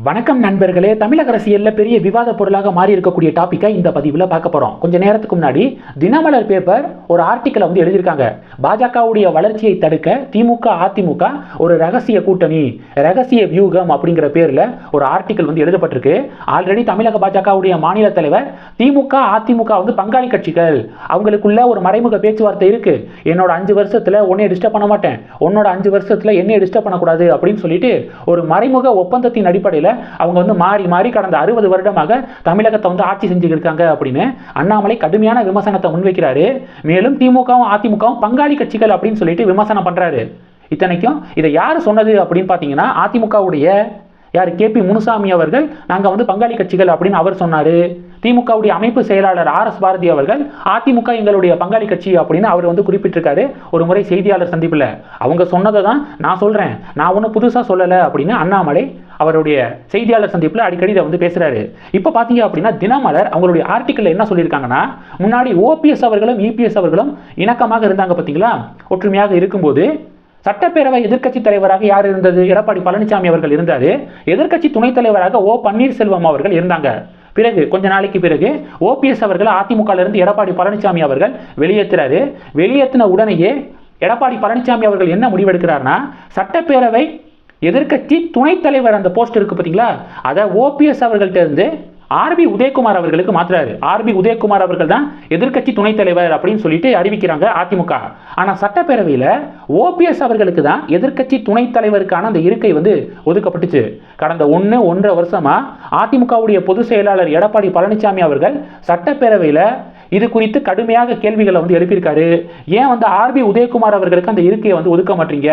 வணக்கம் நண்பர்களே. தமிழக அரசியலில் பெரிய விவாத பொருளாக மாறி இருக்கக்கூடிய டாப்பிக்கை இந்த பதிவில் பார்க்க போகிறோம் கொஞ்ச நேரத்துக்கு முன்னாடி தினமலர் பேப்பர் ஒரு ஆர்டிக்கலை வந்து எழுதியிருக்காங்க. பாஜகவுடைய வளர்ச்சியை தடுக்க திமுக அதிமுக ஒரு ரகசிய கூட்டணி ரகசிய வியூகம் அப்படிங்கிற பேரில் ஒரு ஆர்டிக்கல் வந்து எழுதப்பட்டிருக்கு. ஆல்ரெடி தமிழக பாஜகவுடைய மாநில தலைவர் திமுக அதிமுக வந்து பங்காளி கட்சிகள். அவங்களுக்குள்ள ஒரு மறைமுக பேச்சுவார்த்தை இருக்கு. என்னோட அஞ்சு வருஷத்தில் உன்னைய டிஸ்டர்ப் பண்ண மாட்டேன். உன்னோட அஞ்சு வருஷத்தில் என்னைய டிஸ்டர்ப் பண்ணக்கூடாது அப்படின்னு சொல்லிட்டு ஒரு மறைமுக ஒப்பந்தத்தின் அடிப்படையில் அவங்க வந்து மாறி மாறி கடந்த அறுபது வருடமாக தமிழகத்தை வந்து ஆட்சி செஞ்சுக்கிருக்காங்க அப்படின்னு அண்ணாமலை கடுமையான விமர்சனத்தை முன்வைக்கிறாரு. மேலும் திமுகவும் அதிமுகவும் பங்காளி கட்சிகள் அப்படின்னு சொல்லிட்டு விமர்சனம் பண்றாரு. இத்தனைக்கும் இதை யார் சொன்னது அப்படின்னு பார்த்தீங்கன்னா அதிமுகவுடைய யார் கே பி முனுசாமி அவர்கள் நாங்கள் வந்து பங்காளி கட்சிகள் அப்படின்னு அவர் சொன்னார். திமுகவுடைய அமைப்பு செயலாளர் ஆர் எஸ் பாரதி அவர்கள் அதிமுக எங்களுடைய பங்காளி கட்சி அப்படின்னு அவர் வந்து குறிப்பிட்டிருக்காரு. ஒரு முறை செய்தியாளர் சந்திப்பில் அவங்க சொன்னதை தான் நான் சொல்கிறேன் நான் ஒன்றும் புதுசாக சொல்லலை அப்படின்னு அண்ணாமலை அவருடைய செய்தியாளர் சந்திப்பில் அடிக்கடி இதை வந்து பேசுகிறாரு இப்போ பார்த்தீங்க அப்படின்னா தினமலர் அவங்களுடைய ஆர்டிக்கலில் என்ன சொல்லியிருக்காங்கன்னா முன்னாடி ஓபிஎஸ் அவர்களும் இபிஎஸ் அவர்களும் இணக்கமாக இருந்தாங்க பார்த்தீங்களா ஒற்றுமையாக இருக்கும்போது சட்டப்பேரவை எதிர்க்கட்சி தலைவராக யார் இருந்தது? எடப்பாடி பழனிசாமி அவர்கள் இருந்தார். எதிர்க்கட்சி துணைத் தலைவராக ஓ பன்னீர்செல்வம் அவர்கள் இருந்தாங்க. பிறகு கொஞ்ச நாளைக்கு பிறகு ஓபிஎஸ் அவர்கள் அதிமுகலிருந்து எடப்பாடி பழனிசாமி அவர்கள் வெளியேற்றுறாரு. வெளியேற்றின உடனேயே எடப்பாடி பழனிசாமி அவர்கள் என்ன முடிவெடுக்கிறார்னா சட்டப்பேரவை எதிர்க்கட்சி துணைத் தலைவர் அந்த போஸ்ட் இருக்கு பார்த்தீங்களா அதை ஓபிஎஸ் அவர்கள்ட்ட இருந்து ஆர்பி உதயகுமார் அவர்களுக்கு மாத்துறாரு. ஆர்பி உதயகுமார் அவர்கள் தான் எதிர்க்கட்சி துணைத் தலைவர் அப்படின்னு சொல்லிட்டு அறிவிக்கிறாங்க அதிமுக. ஆனால் சட்டப்பேரவையில் ஓபிஎஸ் அவர்களுக்கு தான் எதிர்க்கட்சி துணைத் தலைவருக்கான அந்த இருக்கை வந்து ஒதுக்கப்பட்டுச்சு. கடந்த ஒன்று ஒன்றரை வருஷமா அதிமுகவுடைய பொதுச் செயலாளர் எடப்பாடி பழனிசாமி அவர்கள் சட்டப்பேரவையில் இது குறித்து கடுமையாக கேள்விகளை வந்து எழுப்பியிருக்காரு. ஏன் வந்து ஆர்பி உதயகுமார் அவர்களுக்கு அந்த இருக்கையை வந்து ஒதுக்க மாட்டீங்க?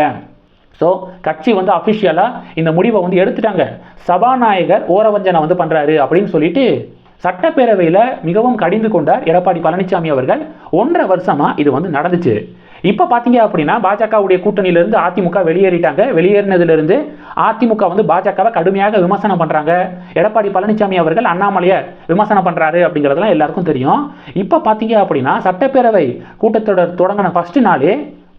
ஸோ கட்சி வந்து அஃபிஷியலாக இந்த முடிவை வந்து எடுத்துட்டாங்க. சபாநாயகர் ஓரவஞ்சனை வந்து பண்ணுறாரு அப்படின்னு சொல்லிட்டு சட்டப்பேரவையில் மிகவும் கடிந்து கொண்டார் எடப்பாடி பழனிசாமி அவர்கள். ஒன்றரை வருஷமாக இது வந்து நடந்துச்சு. இப்போ பார்த்தீங்க அப்படின்னா பாஜகவுடைய கூட்டணியிலிருந்து அதிமுக வெளியேறிட்டாங்க. வெளியேறினதுலேருந்து அதிமுக வந்து பாஜகவை கடுமையாக விமர்சனம் பண்ணுறாங்க எடப்பாடி பழனிசாமி அவர்கள் அண்ணாமலையை விமர்சனம் பண்ணுறாரு அப்படிங்கிறதெல்லாம் எல்லாருக்கும் தெரியும். இப்போ பார்த்தீங்க அப்படின்னா சட்டப்பேரவை கூட்டத்தொடர் தொடங்கின ஃபஸ்ட்டு நாளே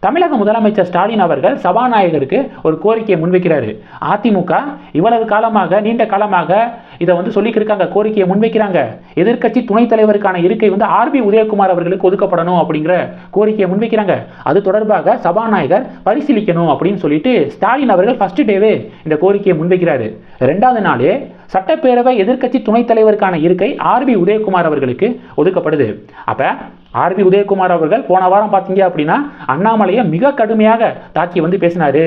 தமிழக முதலமைச்சர் ஸ்டாலின் அவர்கள் சபாநாயகருக்கு ஒரு கோரிக்கையை முன்வைக்கிறாரு. அதிமுக இவ்வளவு காலமாக நீண்ட காலமாக இதை வந்து சொல்லிக்கிட்டு இருக்காங்க கோரிக்கையை முன்வைக்கிறாங்க. எதிர்க்கட்சி துணைத் தலைவருக்கான இருக்கை வந்து ஆர்பி உதயகுமார் அவர்களுக்கு ஒதுக்கப்படணும் அப்படிங்கிற கோரிக்கையை முன்வைக்கிறாங்க. அது தொடர்பாக சபாநாயகர் பரிசீலிக்கணும் அப்படின்னு சொல்லிட்டு ஸ்டாலின் அவர்கள் ஃபர்ஸ்ட் டேவே இந்த கோரிக்கையை முன்வைக்கிறாரு. ரெண்டாவது நாளே சட்டப்பேரவை எதிர்க்கட்சி துணைத் தலைவருக்கான இருக்கை ஆர்பி உதயகுமார் அவர்களுக்கு ஒதுக்கப்படுது. அப்போ ஆர்பி உதயகுமார் அவர்கள் போன வாரம் பார்த்தீங்க அப்படின்னா அண்ணாமலையை மிக கடுமையாக தாக்கி வந்து பேசினாரு.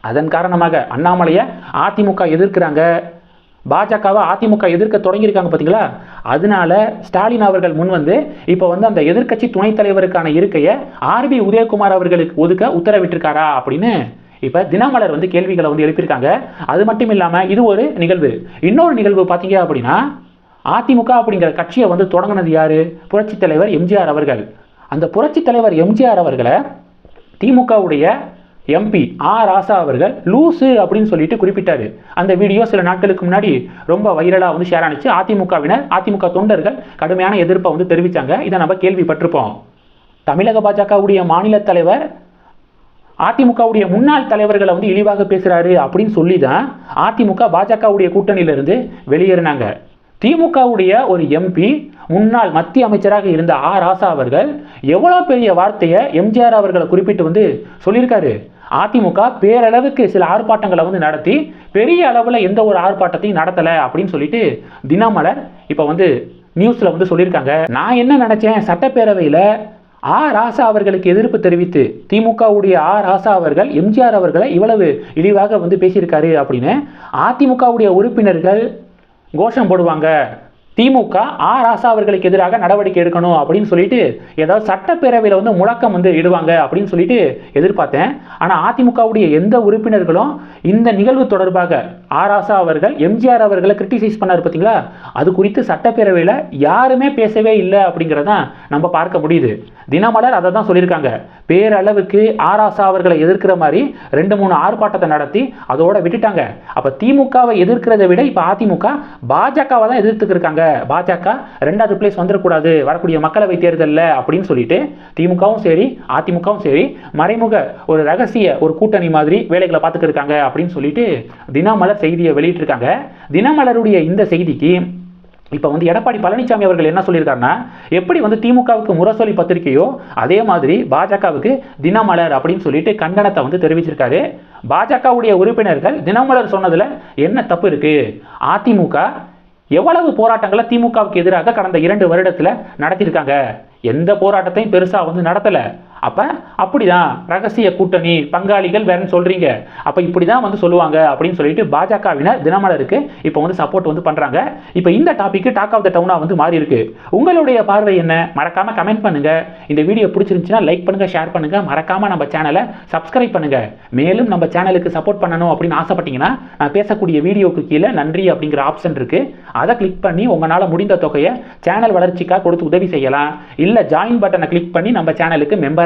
அதன் காரணமாக அண்ணாமலையை அதிமுக எதிர்க்கிறாங்க. பாஜகவை அதிமுக எதிர்க்க தொடங்கியிருக்காங்க பார்த்தீங்களா? அதனால ஸ்டாலின் அவர்கள் முன் வந்து இப்போ வந்து அந்த எதிர்க்கட்சி துணைத் தலைவருக்கான இருக்கையை ஆர்பி உதயகுமார் அவர்களுக்கு ஒதுக்க உத்தரவிட்டிருக்காரா அப்படின்னு இப்போ தினமலர் வந்து கேள்விகளை வந்து எழுப்பியிருக்காங்க. அது மட்டும் இல்லாமல் இது ஒரு நிகழ்வு. இன்னொரு நிகழ்வு பார்த்தீங்க அப்படின்னா அதிமுக அப்படிங்கிற கட்சியை வந்து தொடங்கினது யார்? புரட்சித் தலைவர் எம்ஜிஆர் அவர்கள். அந்த புரட்சித் தலைவர் எம்ஜிஆர் அவர்களை திமுகவுடைய எம்பி ஆர் ராசா அவர்கள் லூசு அப்படின்னு சொல்லிட்டு குறிப்பிட்டார். அந்த வீடியோ சில நாட்களுக்கு முன்னாடி ரொம்ப வைரலாக வந்து ஷேர் ஆனிச்சு. அதிமுகவினர் அதிமுக தொண்டர்கள் கடுமையான எதிர்ப்பை வந்து தெரிவித்தாங்க இதை நம்ம கேள்விப்பட்டிருப்போம். தமிழக பாஜகவுடைய மாநில தலைவர் அதிமுகவுடைய முன்னாள் தலைவர்களை வந்து இழிவாக பேசுகிறாரு அப்படின்னு சொல்லி தான் அதிமுக பாஜகவுடைய கூட்டணியிலிருந்து வெளியேறினாங்க. திமுகவுடைய ஒரு எம்பி முன்னாள் மத்திய அமைச்சராக இருந்த ஆ. ராசா அவர்கள் எவ்வளோ பெரிய வார்த்தையை எம்ஜிஆர் அவர்களை குறிப்பிட்டு வந்து சொல்லியிருக்காரு? அதிமுக பேரளவுக்கு சில ஆர்ப்பாட்டங்களை வந்து நடத்தி பெரிய அளவில் எந்த ஒரு ஆர்ப்பாட்டத்தையும் நடத்தலை அப்படின்னு சொல்லிட்டு தினமலர் இப்போ வந்து நியூஸில் வந்து சொல்லியிருக்காங்க. நான் என்ன நினச்சேன்? சட்டப்பேரவையில் ஆ. ராசா அவர்களுக்கு எதிர்ப்பு தெரிவித்து திமுகவுடைய ஆ. ராசா அவர்கள் எம்ஜிஆர் அவர்களை இவ்வளவு இழிவாக வந்து பேசியிருக்காரு அப்படின்னு அதிமுகவுடைய உறுப்பினர்கள் கோஷம் போடுவாங்க. திமுக ஆ ராசா அவர்களுக்கு எதிராக நடவடிக்கை எடுக்கணும் அப்படின்னு சொல்லிட்டு ஏதாவது சட்டப்பேரவையில் வந்து முழக்கம் வந்து இடுவாங்க அப்படின்னு சொல்லிட்டு எதிர்பார்த்தேன். ஆனால் அதிமுகவுடைய எந்த உறுப்பினர்களும் இந்த நிகழ்வு தொடர்பாக ஆ ராசா அவர்கள் எம்ஜிஆர் அவர்களை கிரிட்டிசைஸ் பண்ணார் பார்த்தீங்களா அது குறித்து சட்டப்பேரவையில் யாருமே பேசவே இல்லை அப்படிங்கிறதான் நம்ம பார்க்க முடியுது. தினமலர் அதை தான் சொல்லியிருக்காங்க. பேரளவுக்கு ஆராசா அவர்களை எதிர்க்கிற மாதிரி ரெண்டு மூணு ஆர்ப்பாட்டத்தை நடத்தி அதோட விட்டுட்டாங்க. அப்போ திமுகவை எதிர்க்கிறதை விட இப்போ அதிமுக பாஜகவை தான் எதிர்த்துக்கிருக்காங்க பாஜக ரெண்டாவது பிளேஸ் வந்துடக்கூடாது வரக்கூடிய மக்களவை தேர்தலில் அப்படின்னு சொல்லிட்டு திமுகவும் சரி அதிமுகவும் சரி மறைமுக ஒரு ரகசிய ஒரு கூட்டணி மாதிரி வேலைகளை பார்த்துட்டு இருக்காங்க அப்படின்னு சொல்லிட்டு தினமலர் செய்தியை வெளியிட்டிருக்காங்க. தினமலருடைய இந்த செய்திக்கு இப்போ வந்து எடப்பாடி பழனிசாமி அவர்கள் என்ன சொல்லியிருக்காருன்னா எப்படி வந்து திமுகவுக்கு முரசொலி பத்திரிகையோ அதே மாதிரி பாஜகவுக்கு தினமலர் அப்படின்னு சொல்லிட்டு கண்டனத்தை வந்து தெரிவிச்சிருக்காரு. பாஜகவுடைய உறுப்பினர்கள் தினமலர் சொன்னதில் என்ன தப்பு இருக்கு? அதிமுக எவ்வளவு போராட்டங்களை திமுகவுக்கு எதிராக கடந்த இரண்டு வருடத்தில் நடத்தியிருக்காங்க? எந்த போராட்டத்தையும் பெருசாக வந்து நடத்தலை. அப்போ அப்படிதான் ரகசிய கூட்டணி பங்காளிகள் வேறன்னு சொல்கிறீங்க அப்போ இப்படி தான் வந்து சொல்லுவாங்க அப்படின்னு சொல்லிட்டு பாஜகவினர் தினமலருக்கு இப்போ வந்து சப்போர்ட் வந்து பண்ணுறாங்க இப்போ இந்த டாபிக் டாக் ஆஃப் த டவுனாக வந்து மாறி இருக்கு. உங்களுடைய பார்வை என்ன? மறக்காமல் கமெண்ட் பண்ணுங்கள் இந்த வீடியோ பிடிச்சிருந்துச்சுன்னா லைக் பண்ணுங்கள் ஷேர் பண்ணுங்க. மறக்காமல் நம்ம சேனலை சப்ஸ்கிரைப் பண்ணுங்கள் மேலும் நம்ம சேனலுக்கு சப்போர்ட் பண்ணணும் அப்படின்னு ஆசைப்பட்டீங்கன்னா நான் பேசக்கூடிய வீடியோக்கு கீழே நன்றி அப்படிங்கிற ஆப்ஷன் இருக்குது அதை கிளிக் பண்ணி உங்களால் முடிந்த தொகையை சேனல் வளர்ச்சிக்காக கொடுத்து உதவி செய்யலாம். இல்லை ஜாயின் பட்டனை கிளிக் பண்ணி நம்ம சேனலுக்கு மெம்பர்